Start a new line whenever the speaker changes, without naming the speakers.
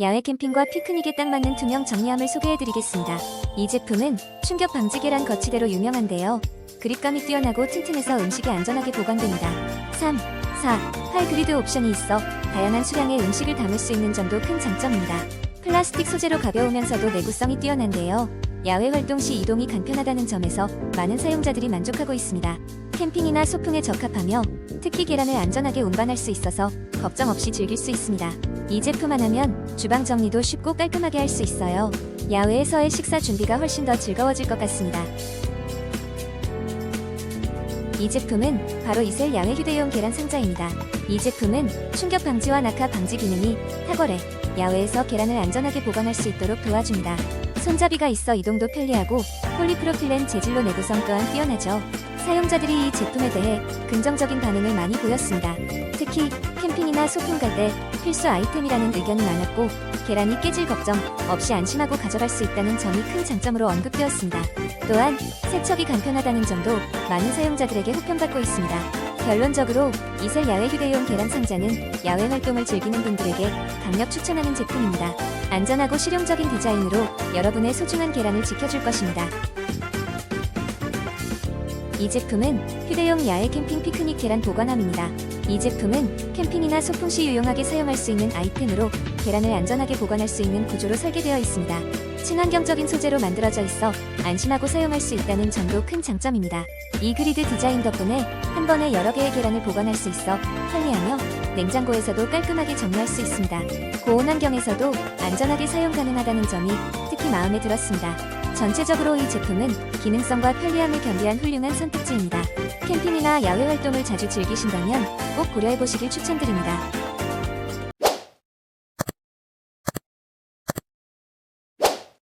야외 캠핑과 피크닉에 딱 맞는 투명 정리함을 소개해드리겠습니다. 이 제품은 충격 방지 계란 거치대로 유명한데요. 그립감이 뛰어나고 튼튼해서 음식이 안전하게 보관됩니다. 3, 4, 8 그리드 옵션이 있어 다양한 수량의 음식을 담을 수 있는 점도 큰 장점입니다. 플라스틱 소재로 가벼우면서도 내구성이 뛰어난데요. 야외 활동 시 이동이 간편하다는 점에서 많은 사용자들이 만족하고 있습니다. 캠핑이나 소풍에 적합하며 특히 계란을 안전하게 운반할 수 있어서 걱정 없이 즐길 수 있습니다. 이 제품 하나면 주방 정리도 쉽고 깔끔하게 할 수 있어요. 야외에서의 식사 준비가 훨씬 더 즐거워질 것 같습니다. 이 제품은 바로 이셀 야외 휴대용 계란 상자입니다. 이 제품은 충격 방지와 낙하 방지 기능이 탁월해 야외에서 계란을 안전하게 보관할 수 있도록 도와줍니다. 손잡이가 있어 이동도 편리하고 폴리프로필렌 재질로 내구성 또한 뛰어나죠. 사용자들이 이 제품에 대해 긍정적인 반응을 많이 보였습니다. 특히 캠핑 이나 소풍 갈 때 필수 아이템이라는 의견이 많았고 계란이 깨질 걱정 없이 안심하고 가져갈 수 있다는 점이 큰 장점으로 언급되었습니다. 또한 세척이 간편하다는 점도 많은 사용자들에게 호평받고 있습니다. 결론적으로 이셀 야외 휴대용 계란 상자는 야외 활동을 즐기는 분들에게 강력 추천하는 제품입니다. 안전하고 실용적인 디자인으로 여러분의 소중한 계란을 지켜줄 것입니다. 이 제품은 휴대용 야외 캠핑 피크닉 계란 보관함입니다. 이 제품은 캠핑이나 소풍 시 유용하게 사용할 수 있는 아이템으로 계란을 안전하게 보관할 수 있는 구조로 설계되어 있습니다. 친환경적인 소재로 만들어져 있어 안심하고 사용할 수 있다는 점도 큰 장점입니다. 이 그리드 디자인 덕분에 한 번에 여러 개의 계란을 보관할 수 있어 편리하며 냉장고에서도 깔끔하게 정리할 수 있습니다. 고온 환경에서도 안전하게 사용 가능하다는 점이 특히 마음에 들었습니다. 전체적으로 이 제품은 기능성과 편리함을 겸비한 훌륭한 선택지입니다. 캠핑이나 야외 활동을 자주 즐기신다면 꼭 고려해 보시길 추천드립니다.